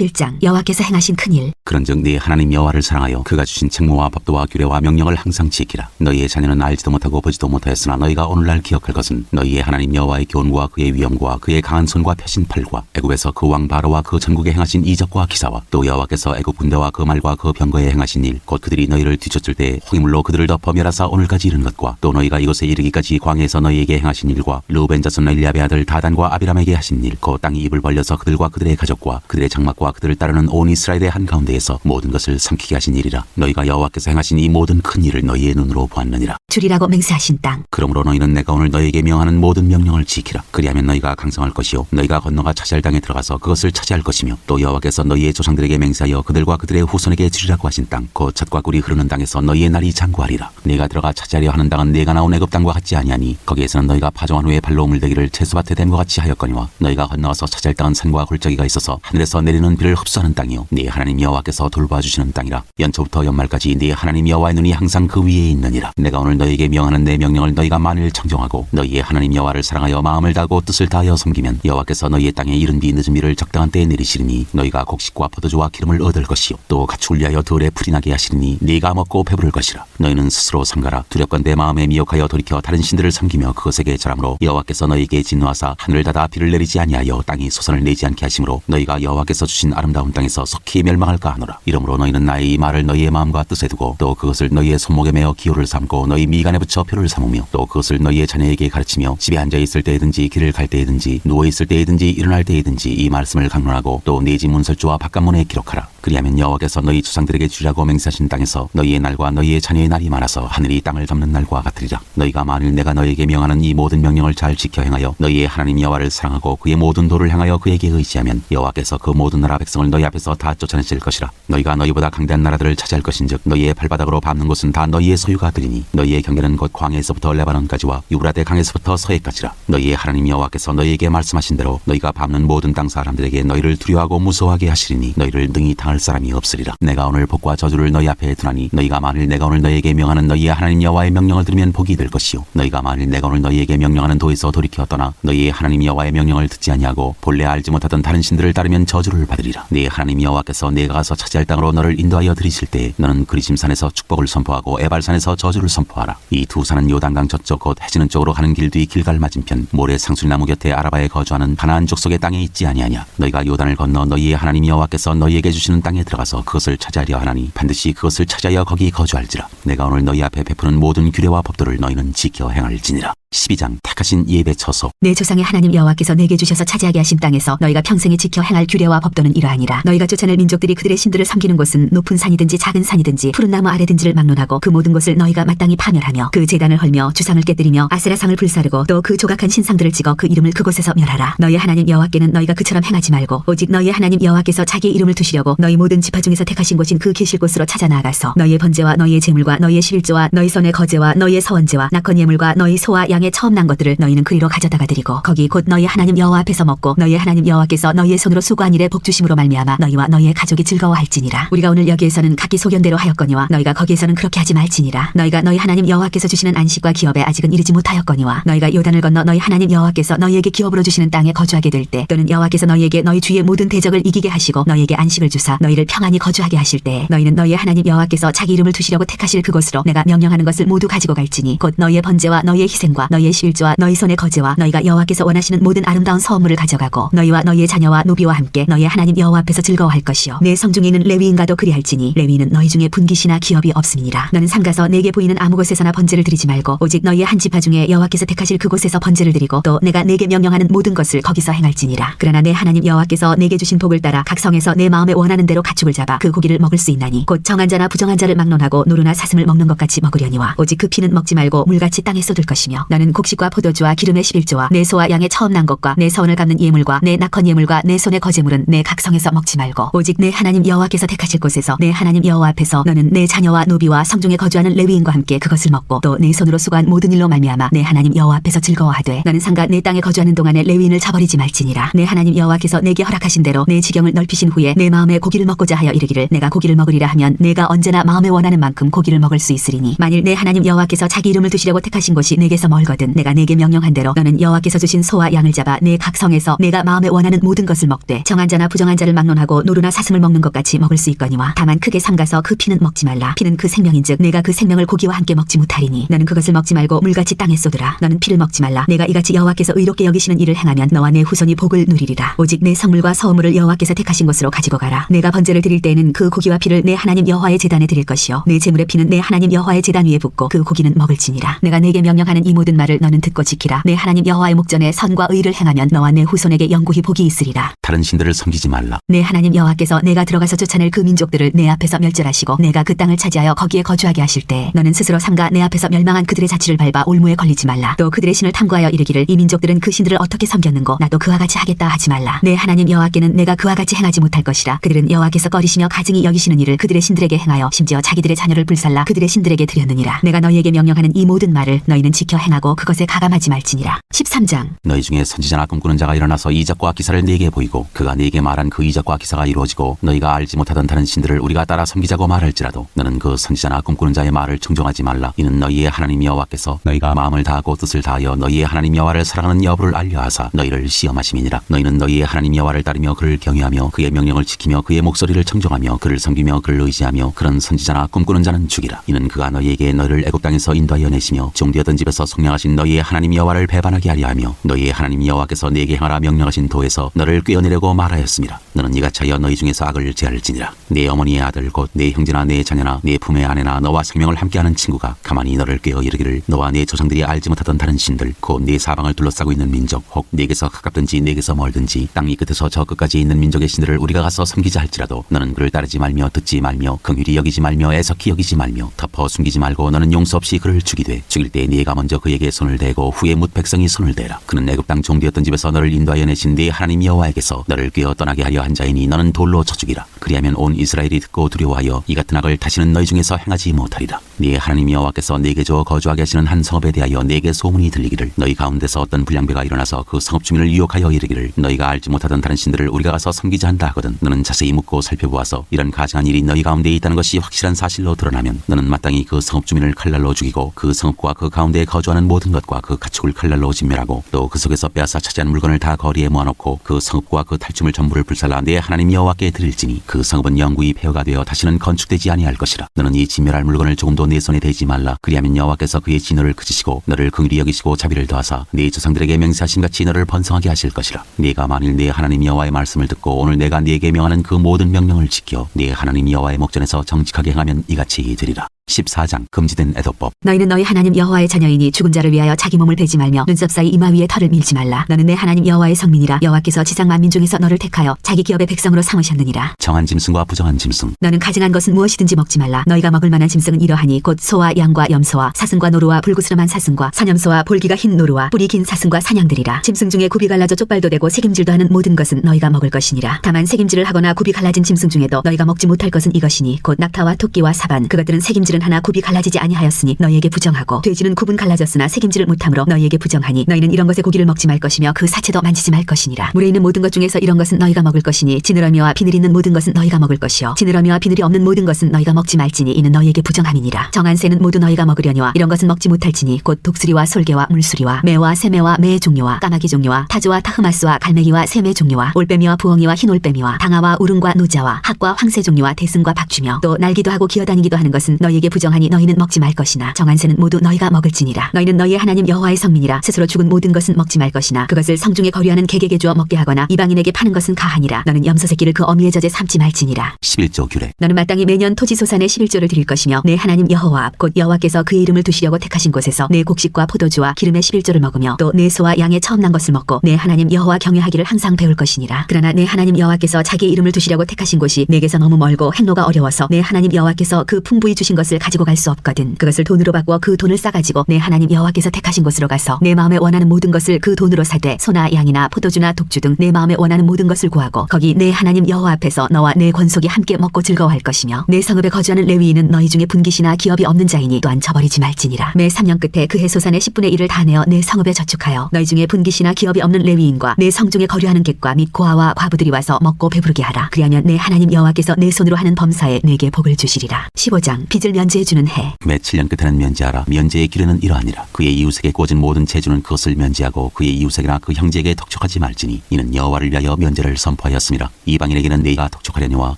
11장 여호와께서 행하신 큰일 그런즉 네 하나님 여호와를 사랑하여 그가 주신 책무와 법도와 규례와 명령을 항상 지키라. 너희의 자녀는 알지도 못하고 보지도 못하였으나 너희가 오늘날 기억할 것은 너희의 하나님 여호와의 교훈과 그의 위엄과 그의 강한 손과 펴신 팔과 애굽에서 그 왕 바로와 그 전국에 행하신 이적과 기사와 또 여호와께서 애굽 군대와 그 말과 그 병거에 행하신 일 곧 그들이 너희를 뒤쫓을 때 호기물로 그들을 덮어 멸하사 오늘까지 이른 것과 또 너희가 이곳에 이르기까지 광야에서 너희에게 행하신 일과 르우벤 자손 엘리압의 아들 다단과 아비람에게 하신 일곧 땅이 입을 벌려서 그들과 그들의 가족과 그들의 장막과 그들을 따르는 온 이스라엘의 한가운데에서 모든 것을 삼키게 하신 일이라 너희가 여호와께서 행하신 이 모든 큰 일을 너희의 눈으로 보았느니라 주리라고 맹세하신 땅 그러므로 너희는 내가 오늘 너희에게 명하는 모든 명령을 지키라. 그리하면 너희가 강성할 것이요 너희가 건너가 차지할 땅에 들어가서 그것을 차지할 것이며 또 여호와께서 너희의 조상들에게 맹세하여 그들과 그들의 후손에게 주리라고 하신 땅곧 젖과 꿀이 흐르는 땅에서 너희의 날이 장구하리라. 네가 들어가 차지하려 하는 땅은 네가 나온 애굽 땅과 같지 아니하니 거기에서는 너희가 파종한 후에 발로 물대기를 채소밭에 댐과 같이 하였거니와 너희가 건너가서 차지할 땅은 산과 골짜기가 있어서 하늘에서 내리는 비를 흡수하는 땅이요. 네 하나님 여호와께서 돌봐 주시는 땅이라. 연초부터 연말까지 네 하나님 여호와의 눈이 항상 그 위에 있느니라. 내가 오늘 너희에게 명하는 내 명령을 너희가 만일 청정하고 너희의 하나님 여호와를 사랑하여 마음을 다하고 뜻을 다하여 섬기면 여호와께서 너희의 땅에 이른 비 늦은 비를 적당한 때에 내리시리니 너희가 곡식과 포도주와 기름을 얻을 것이요. 또 가축을 위하여 들에 풀이 나게 하시리니 네가 먹고 배부를 것이라. 너희는 스스로 삼가라. 두렵건대 마음에 미혹하여 돌이켜 다른 신들을 섬기며 그것에게 절함으로 여호와께서 너희에게 진노하사 하늘을 닫아 비를 내리지 아니하여 땅이 소선을 내지 않게 하심으로 너희가 여호와께서 주신 아름다운 땅에서 속히 멸망할까 하노라. 이러므로 너희는 나의 이 말을 너희의 마음과 뜻에 두고 또 그것을 너희의 손목에 매어 기호를 삼고 너희 미간에 붙여 표를 삼으며 또 그것을 너희의 자녀에게 가르치며 집에 앉아 있을 때에든지 길을 갈 때에든지 누워 있을 때에든지 일어날 때에든지 이 말씀을 강론하고 또 네 집 문설주와 바깥문에 기록하라 그리하면 여호와께서 너희 조상들에게 주라고 맹세하신 땅에서 너희의 날과 너희의 자녀의 날이 많아서 하늘이 땅을 덮는 날과 같으리라. 너희가 만일 내가 너희에게 명하는 이 모든 명령을 잘 지켜 행하여 너희의 하나님 여호와를 사랑하고 그의 모든 도를 향하여 그에게 의지하면 여호와께서 그 모든 나라 백성을 너희 앞에서 다 쫓아내실 것이라. 너희가 너희보다 강대한 나라들을 차지할 것인즉 너희의 발바닥으로 밟는 곳은 다 너희의 소유가 되리니 너희의 경계는 곧 광야에서부터 레바논까지와 유브라데 강에서부터 서해까지라. 너희의 하나님 여호와께서 너희에게 말씀하신 대로 너희가 밟는 모든 땅 사람들에게 너희를 두려워하고 무서워하게 하시리니 너희를 능히 당할 사람이 없으리라. 내가 오늘 복과 저주를 너희 앞에 두나니 너희가 만일 내가 오늘 너희에게 명하는 너희의 하나님 여호와의 명령을 들으면 복이 될 것이요. 너희가 만일 내가 오늘 너희에게 명령하는 도에서 돌이켜 떠나 너희의 하나님 여호와의 명령을 듣지 아니하고 본래 알지 못하던 다른 신들을 따르면 저주를 받으리라. 네 하나님 여호와께서 내가 가서 차지할 땅으로 너를 인도하여 들이실 때 너는 그리심산에서 축복을 선포하고 에발산에서 저주를 선포하라. 이 두 산은 요단강 저쪽 곧 해지는 쪽으로 가는 길 뒤 길갈 맞은편 모래 상수리나무 곁에 아라바에 거주하는 가나안 족속의 땅에 있지 아니하냐. 너희가 요단을 건너 너희의 하나님 여호와께서 너희에게 주시는 땅에 들어가서 그것을 차지하려 하나니 반드시 그것을 차지하여 거기 거주할지라. 내가 오늘 너희 앞에 베푸는 모든 규례와 법도를 너희는 지켜 행할지니라 12장 택하신 예배 처소. 내 조상의 하나님 여호와께서 내게 주셔서 차지하게 하신 땅에서 너희가 평생에 지켜 행할 규례와 법도는 이러하니라. 너희가 쫓아낼 민족들이 그들의 신들을 섬기는 곳은 높은 산이든지 작은 산이든지 푸른 나무 아래든지를 막론하고 그 모든 것을 너희가 마땅히 파멸하며 그 제단을 헐며 주상을 깨뜨리며 아세라상을 불사르고 또 그 조각한 신상들을 찍어 그 이름을 그곳에서 멸하라. 너희 하나님 여호와께는 너희가 그처럼 행하지 말고 오직 너희의 하나님 여호와께서 자기의 이름을 두시려고 너희 모든 지파 중에서 택하신 곳인 그 계실 곳으로 찾아 나아가서 너희의 번제와 너희의 제물과 너희의 십일조와 너희 손의 거제와 너희의 서원제와 낙헌 예물과 너희 소와 양의 처음 난 것들을 너희는 그리로 가져다가 드리고 거기 곧 너희 하나님 여호와 앞에서 먹고 너희의 하나님 여호와께서 너희의 손으로 수고한 일에 복 주심으로 말미암아 너희와 너희의 가족이 즐거워할지니라. 우리가 오늘 여기에서는 각기 소견대로 하였거니와 너희가 거기에서는 그렇게 하지 말지니라. 너희가 너희 하나님 여호와께서 주시는 안식과 기업에 아직은 이르지 못하였거니와 너희가 요단을 건너 너희 하나님 여호와께서 너희에게 기업으로 주시는 땅에 거주하게 될 때 또는 여호와께서 너희에게 너희 주의 모든 대적을 이기게 하시고 너희에게 안식을 주사 너희를 평안히 거주하게 하실 때 너희는 너희의 하나님 여호와께서 자기 이름을 두시려고 택하실 그곳으로 내가 명령하는 것을 모두 가지고 갈지니 곧 너희의 번제와 너희의 희생과 너희의 실조와 너희 손의 거제와 너희가 여호와께서 원하시는 모든 아름다운 서물을 가져가고 너희와 너희의 자녀와 노비와 함께 너희의 하나님 여호와 앞에서 즐거워할 것이요. 내 성중에 있는 레위인과도 그리할지니 레위는 너희 중에 분깃이나 기업이 없음이니라. 너는 삼가서 내게 보이는 아무 곳에서나 번제를 드리지 말고 오직 너희의 한 지파 중에 여호와께서 택하실 그곳에서 번제를 드리고 또 내가 내게 명령하는 모든 것을 거기서 행할지니라. 그러나 내 하나님 여호와께서 내게 주신 복을 따라 각 성에서 내 마음에 원하는 대로 가축을 잡아 그 고기를 먹을 수 있나니 곧 정한 자나 부정한 자를 막론하고 노루나 사슴을 먹는 것 같이 먹으려니와 오직 그 피는 먹지 말고 물같이 땅에 쏟을 것이며 너는 곡식과 포도주와 기름의 십일조와 내 소와 양의 처음 난 것과 내 서원을 갚는 예물과 내 낙헌 예물과 내 손의 거제물은 내 각성에서 먹지 말고 오직 내 하나님 여호와께서 택하실 곳에서 내 하나님 여호와 앞에서 너는 내 자녀와 노비와 성중에 거주하는 레위인과 함께 그것을 먹고 또 내 손으로 수고한 모든 일로 말미암아 내 하나님 여호와 앞에서 즐거워하되 너는 상가 내 땅에 거주하는 동안에 레위인을 저버리지 말지니라. 내 하나님 여호와께서 내게 허락하신 대로 내 지경을 넓히신 후에 내 마음에 고기를 먹고자 하여 이르기를 내가 고기를 먹으리라 하면 내가 언제나 마음에 원하는 만큼 고기를 먹을 수 있으리니 만일 내 하나님 여호와께서 자기 이름을 두시려고 택하신 곳이 내게서 멀 거든 내가 내게 명령한 대로 너는 여호와께서 주신 소와 양을 잡아 내 각성에서 내가 마음에 원하는 모든 것을 먹되 정한 자나 부정한 자를 막론하고 노루나 사슴을 먹는 것 같이 먹을 수 있거니와 다만 크게 삼가서 그 피는 먹지 말라. 피는 그 생명인즉 내가 그 생명을 고기와 함께 먹지 못하리니 너는 그것을 먹지 말고 물같이 땅에 쏟으라. 너는 피를 먹지 말라. 내가 이같이 여호와께서 의롭게 여기시는 일을 행하면 너와 내 후손이 복을 누리리라. 오직 내 성물과 서물을 여호와께서 택하신 곳으로 가지고 가라. 내가 번제를 드릴 때에는 그 고기와 피를 내 하나님 여호와의 제단에 드릴 것이요. 내 제물의 피는 내 하나님 여호와의 제단 위에 붓고 그 고기는 먹을지니라. 내가 내게 명령하는 이 모든 말을 너는 듣고 지키라. 내 하나님 여호와의 목전에 선과 의를 행하면 너와 내 후손에게 영구히 복이 있으리라. 다른 신들을 섬기지 말라. 내 하나님 여호와께서 내가 들어가서 쫓아낼 그 민족들을 내 앞에서 멸절하시고 내가 그 땅을 차지하여 거기에 거주하게 하실 때 너는 스스로 삼가 내 앞에서 멸망한 그들의 자취를 밟아 올무에 걸리지 말라. 또 그들의 신을 탐구하여 이르기를 이 민족들은 그 신들을 어떻게 섬겼는고? 나도 그와 같이 하겠다 하지 말라. 내 하나님 여호와께는 내가 그와 같이 행하지 못할 것이라. 그들은 여호와께서 꺼리시며 가증히 여기시는 일을 그들의 신들에게 행하여 심지어 자기들의 자녀를 불살라 그들의 신들에게 드렸느니라. 내가 너희에게 명령하는 이 모든 말을 너희는 지켜 행하고 그것에 가감하지 말지니라. 13장. 너희 중에 선지자나 꿈꾸는 자가 일어나서 이적과 기사를 네게 보이고 그가 네게 말한 그 이적과 기사가 이루어지고 너희가 알지 못하던 다른 신들을 우리가 따라 섬기자고 말할지라도 너는 그 선지자나 꿈꾸는 자의 말을 청종하지 말라. 이는 너희의 하나님 여호와께서 너희가 마음을 다하고 뜻을 다하여 너희의 하나님 여호와를 사랑하는 여부를 알려하사 너희를 시험하심이니라. 너희는 너희의 하나님 여호와를 따르며 그를 경외하며 그의 명령을 지키며 그의 목소리를 청종하며 그를 섬기며 그를 의지하며 그런 선지자나 꿈꾸는 자는 죽이라. 이는 그가 너희에게 너희를 애굽 땅에서 인도하여 내시며 종되었던 집에서 속량하신 너희의 하나님 여호와를 배반하게 하려 하며 너희의 하나님 여호와께서 네게 행하라 명령하신 도에서 너를 꿰어내려고 말하였습니다. 너는 이같이 하여 너희 중에서 악을 제할지니라. 네 어머니의 아들 곧 네 형제나 네 자녀나 네 품의 아내나 너와 생명을 함께하는 친구가 가만히 너를 꿰어 이르기를 너와 네 조상들이 알지 못하던 다른 신들 곧 네 사방을 둘러싸고 있는 민족 혹 네게서 가깝든지 네게서 멀든지 땅이 끝에서 저 끝까지 있는 민족의 신들을 우리가 가서 섬기자 할지라도 너는 그를 따르지 말며 듣지 말며 긍휼히 여기지 말며 애석히 여기지 말며 덮어 숨기지 말고 너는 용서 없이 그를 죽이되 죽일 때 네가 먼저 그에게 손을 대고 후에 뭇 백성이 손을 대라. 그는 애굽 땅 종되었던 집에서 너를 인도하여 내신 네 하나님 여호와에게서 너를 꿰어 떠나게 하려 한 자이니 너는 돌로 쳐 죽이라. 그리하면 온 이스라엘이 듣고 두려워하여 이 같은 악을 다시는 너희 중에서 행하지 못하리라 네 하나님 여호와께서 네게 주어 거주하게 하시는 한 성읍에 대하여 네게 소문이 들리기를 너희 가운데서 어떤 불량배가 일어나서 그 성읍 주민을 유혹하여 이르기를 너희가 알지 못하던 다른 신들을 우리가 가서 섬기자 한다 하거든. 너는 자세히 묻고 살펴보아서 이런 가증한 일이 너희 가운데 있다는 것이 확실한 사실로 드러나면 너는 마땅히 그 성읍 주민을 칼날로 죽이고 그 성읍과 그 가운데에 거주하는 모든 것과 그 가축을 칼날로 진멸하고 또 그 속에서 빼앗아 차지한 물건을 다 거리에 모아놓고 그 성읍과 그 탈춤을 전부를 불살라 내 하나님 여호와께 드릴지니 그 성읍은 영구히 폐허가 되어 다시는 건축되지 아니할 것이라. 너는 이 진멸할 물건을 조금도 내 손에 대지 말라. 그리하면 여호와께서 그의 진노를 그치시고 너를 긍휼히 여기시고 자비를 더하사 네 조상들에게 맹세하신 같이 너를 번성하게 하실 것이라. 네가 만일 네 하나님 여호와의 말씀을 듣고 오늘 내가 네게 명하는 그 모든 명령을 지켜 네 하나님 여호와의 목전에서 정직하게 행하면 이같이 되리라 14장 금지된 애도법. 너희는 너희 하나님 여호와의 자녀이니 죽은 자를 위하여 자기 몸을 베지 말며 눈썹 사이 이마 위에 털을 밀지 말라. 너는 내 하나님 여호와의 성민이라. 여호와께서 지상 만민 중에서 너를 택하여 자기 기업의 백성으로 삼으셨느니라. 정한 짐승과 부정한 짐승. 너는 가증한 것은 무엇이든지 먹지 말라. 너희가 먹을 만한 짐승은 이러하니 곧 소와 양과 염소와 사슴과 노루와 불구스름한 사슴과 사념소와 볼기가 흰 노루와 뿌리 긴 사슴과 사냥들이라. 짐승 중에 굽이 갈라져 쪽발도 되고 색임질도 하는 모든 것은 너희가 먹을 것이니라. 다만 색임질을 하거나 굽이 갈라진 짐승 중에도 너희가 먹지 못할 것은 이것이니 곧 낙타와 토끼와 사반 그것들은 색임질 은 하나 굽이 갈라지지 아니하였으니 너희에게 부정하고 돼지는 굽은 갈라졌으나 색임질을 못함으로 너희에게 부정하니 너희는 이런 것의 고기를 먹지 말 것이며 그 사체도 만지지 말 것이니라. 물에 있는 모든 것 중에서 이런 것은 너희가 먹을 것이니 지느러미와 비늘 있는 모든 것은 너희가 먹을 것이요. 지느러미와 비늘이 없는 모든 것은 너희가 먹지 말지니 이는 너희에게 부정함이니라. 정한 새는 모두 너희가 먹으려니와 이런 것은 먹지 못할지니 곧 독수리와 솔개와 물수리와 매와 새매와 매의 종류와 까마귀 종류와 타조와 타흐마스와 갈매기와 새매 종류와 올빼미와 부엉이와 흰올빼미와 방아와 우릉과 노자와 학과 황새 종류와 대승과 박쥐며 또 날기도 하고 기어다니기도 하는 것은 너희에게 부정하니 너희는 먹지 말 것이나 정한 새는 모두 너희가 먹을지니라. 너희는 너희의 하나님 여호와의 성민이라. 스스로 죽은 모든 것은 먹지 말 것이나 그것을 성중에 거류하는 개에게 주어 먹게 하거나 이방인에게 파는 것은 가하니라. 너는 염소 새끼를 그 어미의 젖에 삼지 말지니라. 11조 규례. 너는 마땅히 매년 토지 소산의 11조를 드릴 것이며 내 하나님 여호와 앞 곧 여호와께서 그의 이름을 두시려고 택하신 곳에서 내 곡식과 포도주와 기름의 11조를 먹으며 또 내 소와 양의 처음 난 것을 먹고 내 하나님 여호와 경외하기를 항상 배울 것이니라. 그러나 내 하나님 여호와께서 자기의 이름을 두시려고 택하신 곳이 내게서 너무 멀고 행로가 어려워서 내 하나님 여호와께서 그 풍부히 주신 것을 가지고 갈 수 없거든. 그것을 돈으로 바꾸어 그 돈을 싸가지고 내 하나님 여호와께서 택하신 곳으로 가서 내 마음에 원하는 모든 것을 그 돈으로 사되 소나 양이나 포도주나 독주 등 내 마음에 원하는 모든 것을 구하고 거기 내 하나님 여호와 앞에서 너와 내 권속이 함께 먹고 즐거워할 것이며 내 성읍에 거주하는 레위인은 너희 중에 분깃이나 기업이 없는 자이니 또한 저버리지 말지니라. 매 3년 끝에 그 해 소산의 10분의 1을 다 내어 내 성읍에 저축하여 너희 중에 분깃이나 기업이 없는 레위인과 내 성중에 거류하는 객과 및 고아와 과부들이 와서 먹고 배부르게 하라. 그리하면 내 하나님 여호와께서 내 손으로 하는 범사에 내게 복을 주시리라. 15장 빚을 면 면제해주는 해. 매 7년 끝에는 면제하라. 면제의 기례는 이러하니라. 그의 이웃에게 꽂은 모든 재주는 그것을 면제하고 그의 이웃에게나 그 형제에게 덕촉하지 말지니 이는 여호와를 위하여 면제를 선포하였습니다. 이방인에게는 네가 덕촉하려니와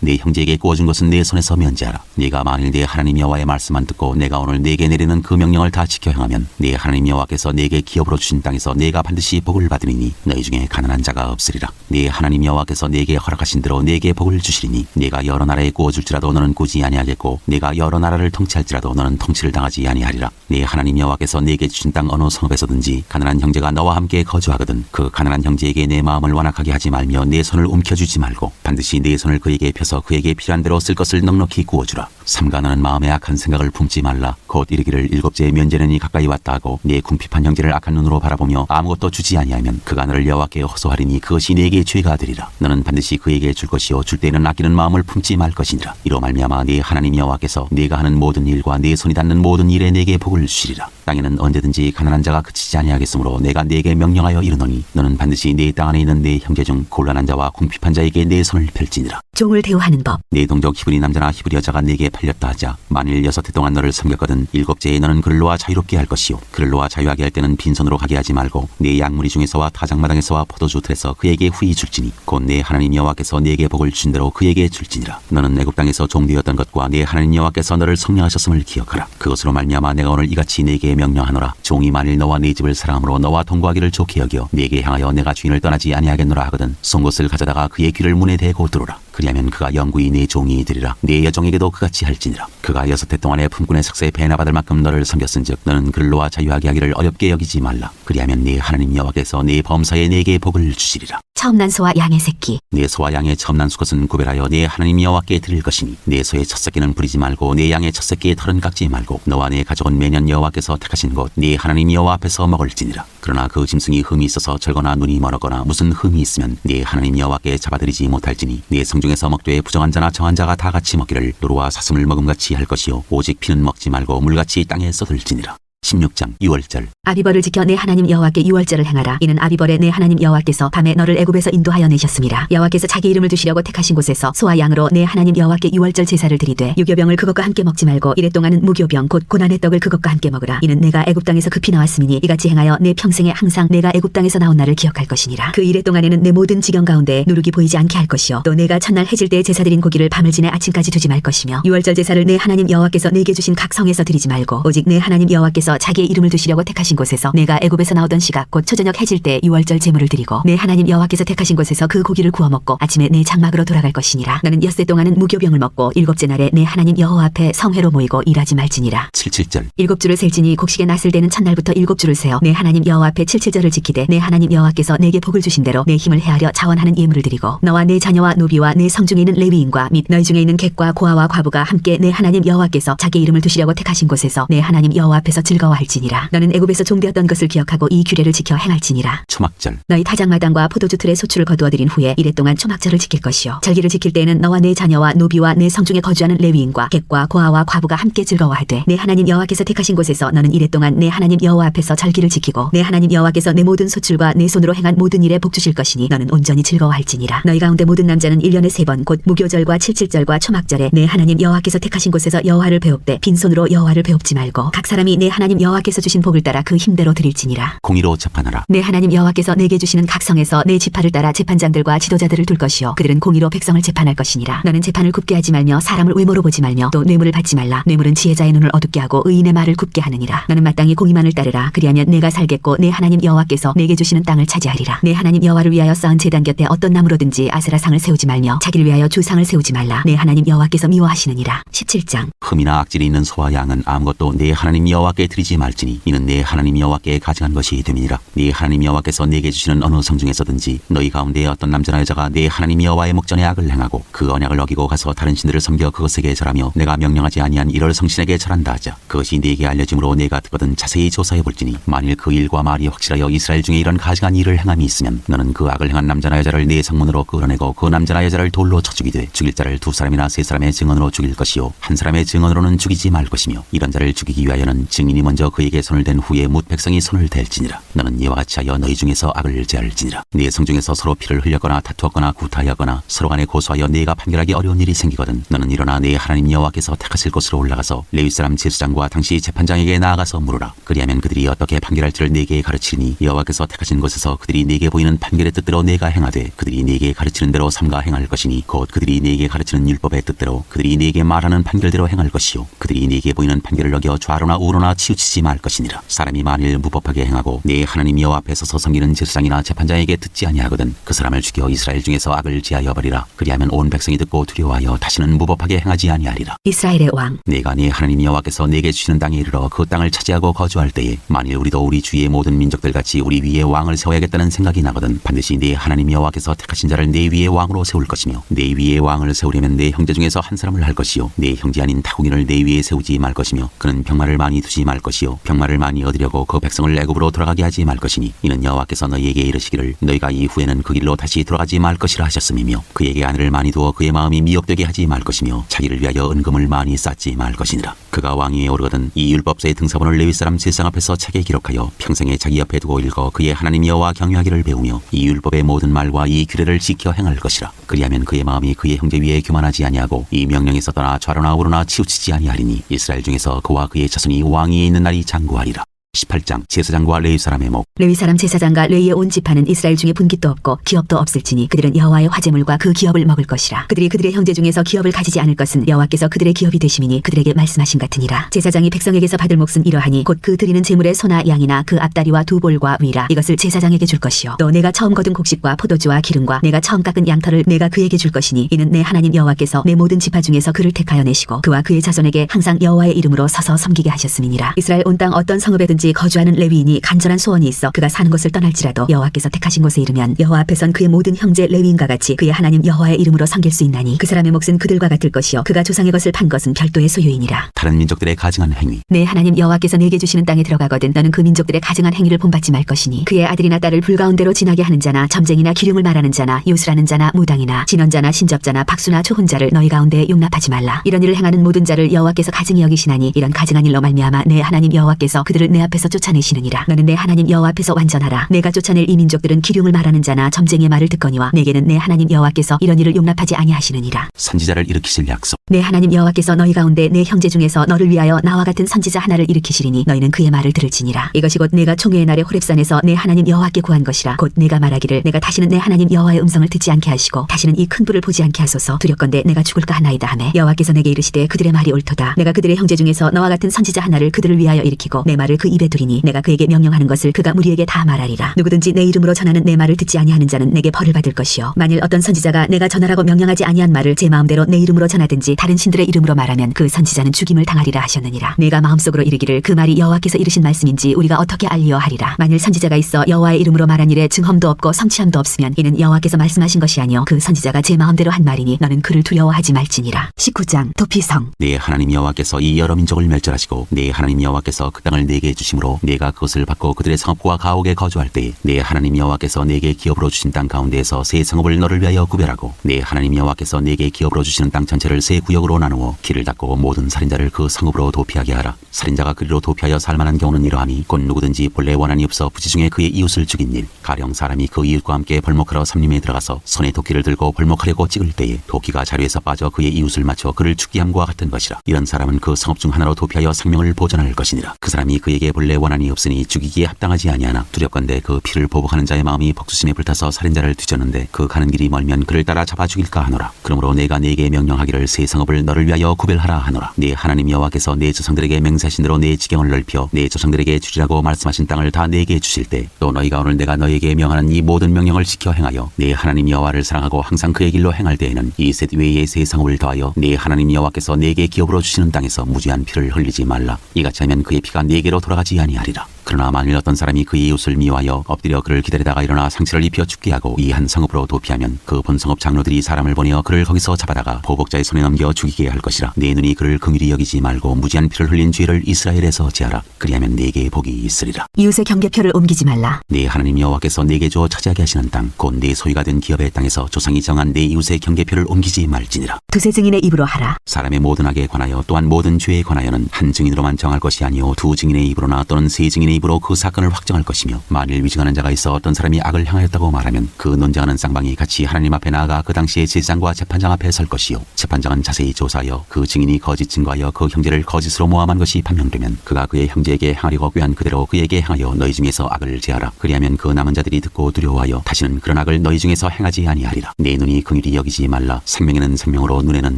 네 형제에게 꽂은 것은 내 손에서 면제하라. 네가 만일 네 하나님 여호와의 말씀만 듣고 내가 오늘 네게 내리는 그 명령을 다 지켜 행하면 네 하나님 여호와께서 네게 기업으로 주신 땅에서 네가 반드시 복을 받으리니 너희 중에 가난한 자가 없으리라. 네 하나님 여호와께서 네게 허락하신 대로 네게 복을 주시리니 네가 여러 나라에 구워줄지라도 너는 구지 아니하겠고 네가 여러 나라를 통치할지라도 너는 통치를 당하지 아니하리라. 네 하나님 여호와께서 네게 주신 땅 어느 성읍에서든지 가난한 형제가 너와 함께 거주하거든 그 가난한 형제에게 내 마음을 완악하게 하지 말며 내 손을 움켜주지 말고 반드시 내 손을 그에게 펴서 그에게 필요한 대로 쓸 것을 넉넉히 구워주라. 삼가 너는 마음에 악한 생각을 품지 말라. 곧 이르기를 일곱째의 면제는이 가까이 왔다 하고 네 궁핍한 형제를 악한 눈으로 바라보며 아무것도 주지 아니하면 그가 너를 여호와께 허소하리니 그것이 네게 죄가 되리라. 너는 반드시 그에게 줄 것이요 줄 때는 아끼는 마음을 품지 말 것이니라. 이로 말미암아 네 하나님 여호와께서 네가 하는 모든 일과 네 손이 닿는 모든 일에 네게 복을 주시리라. 땅에는 언제든지 가난한 자가 그치지 아니하겠으므로 내가 네게 명령하여 이르노니 너는 반드시 네땅 안에 있는 네 형제 중 곤란한 자와 궁핍한 자에게 네 손을 펼지니라. 종을 대우하는 법. 네 동족 히브리 남자나 히브리 여자가 네게 팔렸다 하자 만일 여섯 해 동안 너를 섬겼거든 일곱째에 너는 그를 놓아 자유롭게 할 것이요 그를 놓아 자유하게 할 때는 빈손으로 가게 하지 말고 네 양무리 중에서와 타작마당에서와 포도주 틀에서 그에게 후히 줄지니 곧네 하나님 여호와께서 네게 복을 주신 대로 그에게 줄지니라 너는 애굽 땅에서 종되었던 것과 네 하나님 여호와께서 너를 성령하셨음을 기억하라. 그것으로 말미암아 내가 오늘 이같이 네게 명령하노라. 종이 만일 너와 네 집을 사랑함으로 너와 동거하기를 좋게 여겨 네게 향하여 내가 주인을 떠나지 아니하겠노라 하거든 송곳을 가져다가 그의 귀를 문에 대고 들어라 그리하면 그가 영구히 네 종이 되리라. 네 여종에게도 그같이 할지니라. 그가 여섯 해 동안에 품꾼의 석세에 배나 받을 만큼 너를 섬겼은즉 너는 놓아 자유하게 하기를 어렵게 여기지 말라. 그리하면 네 하나님 여호와께서 네 범사에 네게 복을 주시리라. 처음 난 소와 양의 새끼. 네 소와 양의 첨난 수것은 구별하여 네 하나님 여호와께 드릴 것이니 네 소의 첫 새끼는 부리지 말고 네 양의 첫 새끼의 털은 깎지 말고 너와 네 가족은 매년 여호와께서 택하신 곳 네 하나님 여호와 앞에서 먹을지니라. 그러나 그 짐승이 흠이 있어서 절거나 눈이 멀었거나 무슨 흠이 있으면 네 하나님 여호와께 잡아들이지 못할지니 네 성중 에서 먹되 부정한 자나 정한 자가 다 같이 먹기를 노루와 사슴을 먹음같이 할 것이요. 오직 피는 먹지 말고 물같이 땅에 쏟을지니라 16장 6월절 아비벌을 지켜 내 하나님 여호와께 유월절을 행하라. 이는 아비벌에 내 하나님 여호와께서 밤에 너를 애굽에서 인도하여 내셨습니다. 여호와께서 자기 이름을 두시려고 택하신 곳에서 소와 양으로 내 하나님 여호와께 유월절 제사를 드리되 유교병을 그것과 함께 먹지 말고 이래 동안은 무교병 곧 고난의 떡을 그것과 함께 먹으라. 이는 내가 애굽 땅에서 급히 나왔으니 이같이 행하여 내 평생에 항상 내가 애굽 땅에서 나온 날을 기억할 것이니라. 그 이래 동안에는 내 모든 지경 가운데 누룩이 보이지 않게 할 것이요 또 내가 첫날 해질 때에 제사 드린 고기를 밤을 지내 아침까지 두지 말 것이며 유월절 제사를 내 하나님 여호와께서 내게 주신 각 성에서 드리지 말고 오직 내 하나님 여호와께서 자기의 이름을 두시려고 택하신 곳에서 내가 애굽에서 나오던 시각 곧 초저녁 해질 때 유월절 제물을 드리고 내 하나님 여호와께서 택하신 곳에서 그 고기를 구워 먹고 아침에 내 장막으로 돌아갈 것이니라. 너는 엿새 동안은 무교병을 먹고 일곱째 날에 내 하나님 여호와 앞에 성회로 모이고 일하지 말지니라. 77절. 일곱 주를 셀지니 곡식에 낫을 때는 첫날부터 일곱 주를 세어 내 하나님 여호와 앞에 칠칠절을 지키되 내 하나님 여호와께서 내게 복을 주신 대로 내 힘을 헤아려 자원하는 예물을 드리고 너와 내 자녀와 노비와 내 성 중에 있는 레위인과 및 너희 중에 있는 객과 고아와 과부가 함께 내 하나님 여호와께서 자기 이름을 두시려고 택하신 곳에서 내 하나님 여호와 앞에서 즐 거워할지니라. 너는 애굽에서 종되었던 것을 기억하고 이 규례를 지켜 행할지니라. 초막절. 너희 타작마당과 포도주 틀에 소출을 거두어 들인 후에 이래 동안 초막절을 지킬 것이요. 절기를 지킬 때에는 너와 내 자녀와 노비와 내 성중에 거주하는 레위인과 객과 고아와 과부가 함께 즐거워하되 내 하나님 여호와께서 택하신 곳에서 너는 이래 동안 내 하나님 여호와 앞에서 절기를 지키고 내 하나님 여호와께서 내 모든 소출과 내 손으로 행한 모든 일에 복 주실 것이니 너는 온전히 즐거워할지니라. 너희 가운데 모든 남자는 일년에 세 번 곧 무교절과 칠칠절과 초막절에 내 하나님 여호와께서 택하신 곳에서 여호와를 배웁되 빈손으로 여호와를 배웁지 말고 각 사람이 내 하나님 여호와께서 주신 복을 따라 그 힘대로 드릴지니라. 공의로 재판하라. 내 하나님 여호와께서 내게 주시는 각 성에서 내 지파를 따라 재판장들과 지도자들을 둘 것이요. 그들은 공의로 백성을 재판할 것이니라. 너는 재판을 굽게 하지 말며 사람을 외모로 보지 말며 또 뇌물을 받지 말라. 뇌물은 지혜자의 눈을 어둡게 하고 의인의 말을 굽게 하느니라. 너는 마땅히 공의만을 따르라. 그리하면 내가 살겠고 내 하나님 여호와께서 내게 주시는 땅을 차지하리라. 내 하나님 여호와를 위하여 쌓은 제단 곁에 어떤 나무로든지 아세라상을 세우지 말며 자기를 위하여 주상을 세우지 말라. 내 하나님 여호와께서 미워하시느니라. 17장. 흠이나 악질이 있는 소와 양은 아무것도 내 하나님 여호와께 드리 지 말지니 이는 내 하나님 여호와께 가증한 것이 됨이니라. 네 하나님 여호와께서 내게 주시는 어느 성 중에서든지 너희 가운데 어떤 남자나 여자가 내 하나님 여호와의 목전에 악을 행하고 그 언약을 어기고 가서 다른 신들을 섬겨 그것에게 절하며 내가 명령하지 아니한 이럴 성신에게 절한다 하자. 그것이 네게 알려짐으로 내가 듣거든 자세히 조사해 볼지니 만일 그 일과 말이 확실하여 이스라엘 중에 이런 가증한 일을 행함이 있으면 너는 그 악을 행한 남자나 여자를 네 성문으로 끌어내고 그 남자나 여자를 돌로 쳐 죽이되 죽일 자를 두 사람이나 세 사람의 증언으로 죽일 것이요. 한 사람의 증언으로는 죽이지 말 것이며 이런 자를 죽이기 위하여는 증인이 먼저 그에게 손을 댄 후에 뭇 백성이 손을 댈지니라. 너는 이와 같이 하여 너희 중에서 악을 제할지니라. 네 성 중에서 서로 피를 흘렸거나 다투었거나 구타하였거나 서로 간에 고소하여 네가 판결하기 어려운 일이 생기거든. 너는 일어나 네 하나님 여호와께서 택하실 곳으로 올라가서 레위 사람 제사장과 당시 재판장에게 나아가서 물으라. 그리하면 그들이 어떻게 판결할지를 네게 가르치니 여호와께서 택하신 곳에서 그들이 네게 보이는 판결의 뜻대로 네가 행하되 그들이 네게 가르치는 대로 삼가 행할 것이니 곧 그들이 네게 가르치는 율법의 뜻대로 그들이 네게 말하는 판결대로 행할 것이요. 그들이 네게 보이는 판결을 어겨 좌로나 우로나 치우 치지 말 것이니라. 사람이 만일 무법하게 행하고 네 하나님 여호와 앞에 서서 섬기는 제사장이나 재판장에게 듣지 아니하거든 그 사람을 죽여 이스라엘 중에서 악을 제하여 버리라. 그리하면 온 백성이 듣고 두려워하여 다시는 무법하게 행하지 아니하리라. 이스라엘의 왕. 내가 네 하나님 여호와께서 내게 주시는 땅에 이르러 그 땅을 차지하고 거주할 때에 만일 우리도 우리 주위의 모든 민족들 같이 우리 위에 왕을 세워야겠다는 생각이 나거든 반드시 네 하나님 여호와께서 택하신 자를 내 위에 왕으로 세울 것이며 내 위에 왕을 세우려면 내 형제 중에서 한 사람을 할 것이요. 내 형제 아닌 타국인을 내 위에 세우지 말 것이며 그는 병마를 많이 두지 말 것 이요. 병마를 많이 얻으려고 그 백성을 애굽으로 돌아가게 하지 말 것이니 이는 여호와께서 너희에게 이르시기를 너희가 이후에는 그 길로 다시 돌아가지 말 것이라 하셨음이며 그에게 아내를 많이 두어 그의 마음이 미혹되게 하지 말 것이며 자기를 위하여 은금을 많이 쌓지 말 것이니라. 그가 왕위에 오르거든 이 율법서의 등사본을 레위 사람 세상 앞에서 책에 기록하여 평생에 자기 옆에 두고 읽어 그의 하나님 여호와 경유하기를 배우며 이 율법의 모든 말과 이 규례를 지켜 행할 것이라. 그리하면 그의 마음이 그의 형제 위에 교만하지 아니하고 이 명령에서 떠나 좌로나 우로나 치우치지 아니하리니 이스라엘 중에서 그와 그의 자손이 왕위에 있는 날이 장구하리라 18장 제사장과 레위 사람의 목. 레위 사람 제사장과 레위의 온 지파는 이스라엘 중에 분깃도 없고 기업도 없을지니 그들은 여호와의 화제물과 그 기업을 먹을 것이라. 그들이 그들의 형제 중에서 기업을 가지지 않을 것은 여호와께서 그들의 기업이 되심이니 그들에게 말씀하신 같으니라. 제사장이 백성에게서 받을 몫은 이러하니 곧 그 드리는 제물의 소나 양이나 그 앞다리와 두 볼과 위라. 이것을 제사장에게 줄 것이요. 또 내가 처음 거둔 곡식과 포도주와 기름과 내가 처음 깎은 양털을 내가 그에게 줄 것이니 이는 내 하나님 여호와께서 내 모든 지파 중에서 그를 택하여 내시고 그와 그의 자손에게 항상 여호와의 이름으로 서서 섬기게 하셨음이니라. 이스라엘 온 땅 어떤 성읍에든지 거주하는 레위인이 간절한 소원이 있어 그가 사는 곳을 떠날지라도 여호와께서 택하신 곳에 이르면 여호와 앞에선 그의 모든 형제 레위인과 같이 그의 하나님 여호와의 이름으로 섬길 수 있나니 그 사람의 몫은 그들과 같을 것이요 그가 조상의 것을 판 것은 별도의 소유이니라. 다른 민족들의 가증한 행위. 내 하나님 여호와께서 내게 주시는 땅에 들어가거든 너는 그 민족들의 가증한 행위를 본받지 말 것이니 그의 아들이나 딸을 불가운데로 지나게 하는 자나 점쟁이나 기륭을 말하는 자나 요술하는 자나 무당이나 진언자나 신접자나 박수나 초혼자를 너희 가운데 용납하지 말라. 이런 일을 행하는 모든 자를 여호와께서 가증히 여기시나니 이런 가증한 일로 말미암아 내 하나님 여호와께서 그들을 내 앞에 서 쫓아내시느니라. 너는 내 하나님 여호와 앞에서 완전하라. 내가 쫓아낼 이 민족들은 기륭을 말하는 자나 점쟁이의 말을 듣거니와 내게는 내 하나님 여호와께서 이런 일을 용납하지 아니하시느니라. 선지자를 일으키실 약속. 내 하나님 여호와께서 너희 가운데 내 형제 중에서 너를 위하여 나와 같은 선지자 하나를 일으키시리니 너희는 그의 말을 들을지니라. 이것이 곧 내가 총회의 날에 호렙산에서 내 하나님 여호와께 구한 것이라. 곧 내가 말하기를 내가 다시는 내 하나님 여호와의 음성을 듣지 않게 하시고 다시는 이 큰 불을 보지 않게 하소서. 두렵건대 내가 죽을까 하나이다 하매 여호와께서 내게 이르시되 그들의 말이 옳도다. 내가 그들의 형제 중에서 너와 같은 선지자 하나를 그들을 위하여 일으키고 내 말을 그 입에 두리니 내가 그에게 명령하는 것을 그가 무리에게 다 말하리라. 누구든지 내 이름으로 전하는 내 말을 듣지 아니하는 자는 내게 벌을 받을 것이요. 만일 어떤 선지자가 내가 전하라고 명령하지 아니한 말을 제 마음대로 내 이름으로 전하든지 다른 신들의 이름으로 말하면 그 선지자는 죽임을 당하리라 하셨느니라. 내가 마음속으로 이르기를 그 말이 여호와께서 이르신 말씀인지 우리가 어떻게 알리어 하리라. 만일 선지자가 있어 여호와의 이름으로 말한 일에 증험도 없고 성취함도 없으면 이는 여호와께서 말씀하신 것이 아니요 그 선지자가 제 마음대로 한 말이니 너는 그를 두려워하지 말지니라. 19장 도피성. 내 하나님 여호와께서 이 여러 민족을 멸절하시고 내 하나님 여호와께서 그 땅을 내게 주 심으로 내가 그것을 받고 그들의 성읍과 가옥에 거주할 때에 내 하나님 여호와께서 내게 기업으로 주신 땅 가운데에서 새 성읍을 너를 위하여 구별하고 내 하나님 여호와께서 내게 기업으로 주시는 땅 전체를 세 구역으로 나누어 길을 닫고 모든 살인자를 그 성읍으로 도피하게 하라. 살인자가 그리로 도피하여 살만한 경우는 이러하니 곧 누구든지 본래 원한이 없어 부지 중에 그의 이웃을 죽인 일 가령 사람이 그 이웃과 함께 벌목하러 삼림에 들어가서 손에 도끼를 들고 벌목하려고 찍을 때에 도끼가 자루에서 빠져 그의 이웃을 맞춰 그를 죽게 함과 같은 것이라. 이런 사람은 그 성읍 중 하나로 도피하여 생명을 보존할 것이니라. 그 사람이 그에게 본래 원한이 없으니 죽이기에 합당하지 아니하나 두렵건대 그 피를 보복하는 자의 마음이 복수심에 불타서 살인자를 뒤졌는데 그 가는 길이 멀면 그를 따라 잡아 죽일까 하노라. 그러므로 내가 네게 명령하기를 새 성읍을 너를 위하여 구별하라 하노라. 네 하나님 여호와께서 내 조상들에게 맹세하신 대로 내 지경을 넓혀 내 조상들에게 주리라고 말씀하신 땅을 다 내게 주실 때 또 너희가 오늘 내가 너희에게 명하는 이 모든 명령을 지켜 행하여 내 하나님 여호와를 사랑하고 항상 그의 길로 행할 때에는 이셋 외의 새 성읍을 더하여 네 하나님 여호와께서 내게 기업으로 주시는 땅에서 무지한 피를 흘리지 말라. 이같이 하면 그의 피가 네게로 돌아가지 아니하리라 그러나 만일 어떤 사람이 그의 이웃을 미워하여 엎드려 그를 기다리다가 일어나 상처를 입혀 죽게 하고 이 한 성읍으로 도피하면 그 본성읍 장로들이 사람을 보내어 그를 거기서 잡아다가 보복자의 손에 넘겨 죽이게 할 것이라 내 눈이 그를 긍휼히 여기지 말고 무지한 피를 흘린 죄를 이스라엘에서 제하라 그리하면 네게 복이 있으리라 이웃의 경계표를 옮기지 말라. 네 하나님 여호와께서 내게 주어 차지하게 하시는 땅 곧 내 소유가 된 기업의 땅에서 조상이 정한 내 이웃의 경계표를 옮기지 말지니라 두세 증인의 입으로 하라. 사람의 모든 악에 관하여 또한 모든 죄에 관하여는 한 증인으로만 정할 것이 아니요 두 증인의 입으로나 또는 세 증인의 입으로 그 사건을 확정할 것이며 만일 위증하는 자가 있어 어떤 사람이 악을 향하였다고 말하면 그 논쟁하는 쌍방이 같이 하나님 앞에 나아가 그 당시에 제사장과 재판장 앞에 설 것이요. 재판장은 자세히 조사하여 그 증인이 거짓 증거하여 그 형제를 거짓으로 모함한 것이 판명되면 그가 그의 형제에게 행하려고 꾀한 그대로 그에게 행하여 너희 중에서 악을 제하라. 그리하면 그 남은 자들이 듣고 두려워하여 다시는 그런 악을 너희 중에서 행하지 아니하리라. 내 눈이 긍휼히 여기지 말라. 생명에는 생명으로 눈에는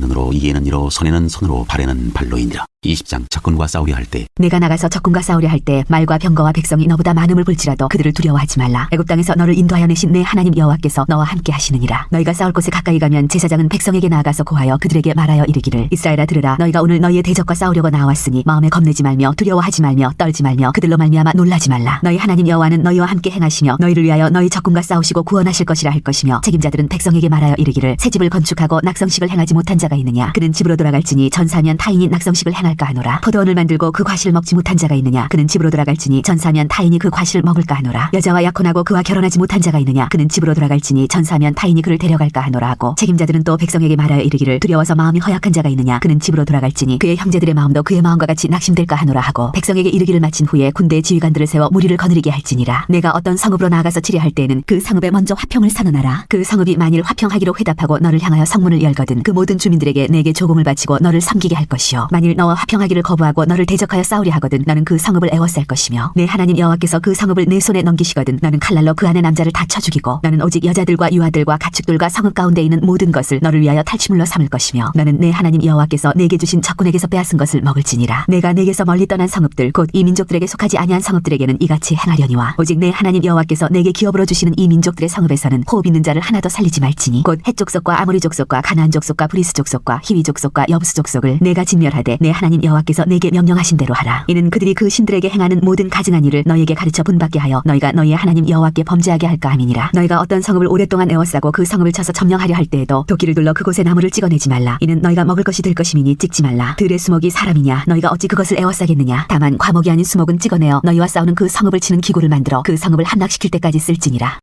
눈으로 이에는 이로 손에는 손으로 발에는 발로이니라 20장 적군과 싸우려 할 때 내가 나가서 적군과 싸우려 할 때 말과 병거와 백성이 너보다 많음을 볼지라도 그들을 두려워하지 말라. 애굽 땅에서 너를 인도하여 내신 내 하나님 여호와께서 너와 함께 하시느니라. 너희가 싸울 곳에 가까이 가면 제사장은 백성에게 나아가서 고하여 그들에게 말하여 이르기를 이스라엘아 들으라 너희가 오늘 너희의 대적과 싸우려고 나왔으니 마음에 겁내지 말며 두려워하지 말며 떨지 말며 그들로 말미암아 놀라지 말라. 너희 하나님 여호와는 너희와 함께 행하시며 너희를 위하여 너희 적군과 싸우시고 구원하실 것이라 할 것이며 책임자들은 백성에게 말하여 이르기를 새 집을 건축하고 낙성식을 행하지 못한 자가 있느냐 그는 집으로 돌아갈지니 전사면 타인이 낙성식을 행 할까 하노라. 포도원을 만들고 그 과실을 먹지 못한 자가 있느냐? 그는 집으로 돌아갈지니 전사면 타인이 그 과실을 먹을까 하노라. 여자와 약혼하고 그와 결혼하지 못한 자가 있느냐? 그는 집으로 돌아갈지니 전사면 타인이 그를 데려갈까 하노라 하고 책임자들은 또 백성에게 말하여 이르기를 두려워서 마음이 허약한 자가 있느냐? 그는 집으로 돌아갈지니 그의 형제들의 마음도 그의 마음과 같이 낙심될까 하노라 하고 백성에게 이르기를 마친 후에 군대의 지휘관들을 세워 무리를 거느리게 할지니라. 내가 어떤 성읍으로 나아가서 치리할 때에는 그 성읍에 먼저 화평을 선언하라. 그 성읍이 만일 화평하기로 회답하고 너를 향하여 성문을 열거든 그 모든 주민들에게 내게 조공을 바치고 너를 섬기게 할 것이요. 만일 너와 화평하기를 거부하고 너를 대적하여 싸우려 하거든 너는 그 성읍을 애워쌀 것이며 내 하나님 여호와께서 그 성읍을 내 손에 넘기시거든 너는 칼날로 그 안에 남자를 다 쳐 죽이고 너는 오직 여자들과 유아들과 가축들과 성읍 가운데 있는 모든 것을 너를 위하여 탈취물로 삼을 것이며 너는 내 하나님 여호와께서 내게 주신 적군에게서 빼앗은 것을 먹을지니라. 내가 내게서 멀리 떠난 성읍들 곧 이 민족들에게 속하지 아니한 성읍들에게는 이같이 행하려니와 오직 내 하나님 여호와께서 내게 기업으로 주시는 이 민족들의 성읍에서는 호흡 있는 자를 하나도 살리지 말지니 곧 헷족속과 아모리 족속과 가나안 족속과 브리스 족속과 히위 족속과 여부스 족속을 내가 진멸하되 내 하나님 여호와께서 내게 명령하신 대로 하라. 이는 그들이 그 신들에게 행하는 모든 가증한 일을 너희에게 가르쳐 분받게 하여 너희가 너희의 하나님 여호와께 범죄하게 할까 함이니라. 너희가 어떤 성읍을 오랫동안 에워싸고 그 성읍을 쳐서 점령하려 할 때에도 도끼를 둘러 그곳에 나무를 찍어내지 말라. 이는 너희가 먹을 것이 될 것이미니 찍지 말라. 들의 수목이 사람이냐? 너희가 어찌 그것을 에워싸겠느냐? 다만 과목이 아닌 수목은 찍어내어 너희와 싸우는 그 성읍을 치는 기구를 만들어 그 성읍을 함락시킬 때까지 쓸지니라